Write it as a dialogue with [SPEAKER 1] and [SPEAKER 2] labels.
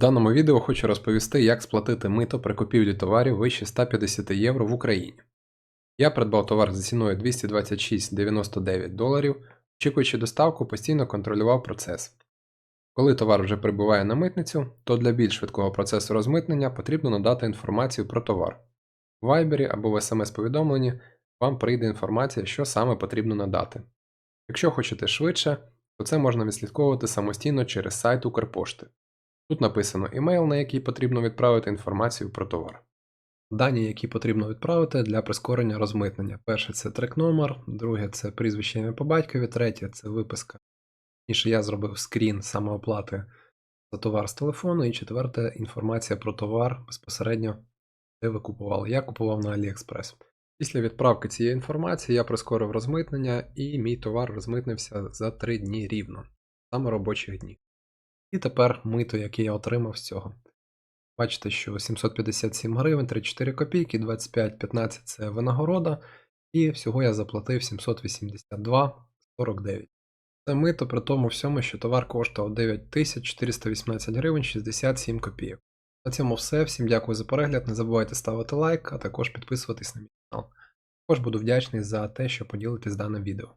[SPEAKER 1] В даному відео хочу розповісти, як сплатити мито при купівлі товарів вище 150 євро в Україні. Я придбав товар за ціною 226,99 доларів, очікуючи доставку, постійно контролював процес. Коли товар вже прибуває на митницю, то для більш швидкого процесу розмитнення потрібно надати інформацію про товар. В Viber або в SMS-повідомленні вам прийде інформація, що саме потрібно надати. Якщо хочете швидше, то це можна відслідковувати самостійно через сайт Укрпошти. Тут написано імейл, на який потрібно відправити інформацію про товар. Дані, які потрібно відправити для прискорення розмитнення. Перше це трек номер, друге це прізвище ім'я по батькові, третє це виписка. Ніше я зробив скрін самооплати за товар з телефону, і четверте інформація про товар безпосередньо, де ви купували. Я купував на AliExpress. Після відправки цієї інформації я прискорив розмитнення, і мій товар розмитнився за 3 дні рівно, саме робочих днів. І тепер мито, яке я отримав з цього. Бачите, що 757 гривень 34 копійки, 25,15 це винагорода, і всього я заплатив 782,49. Це мито при тому всьому, що товар коштував 9418 гривень 67 копійок. На цьому все. Всім дякую за перегляд. Не забувайте ставити лайк, а також підписуватись на мій канал. Також буду вдячний за те, що поділитесь даним відео.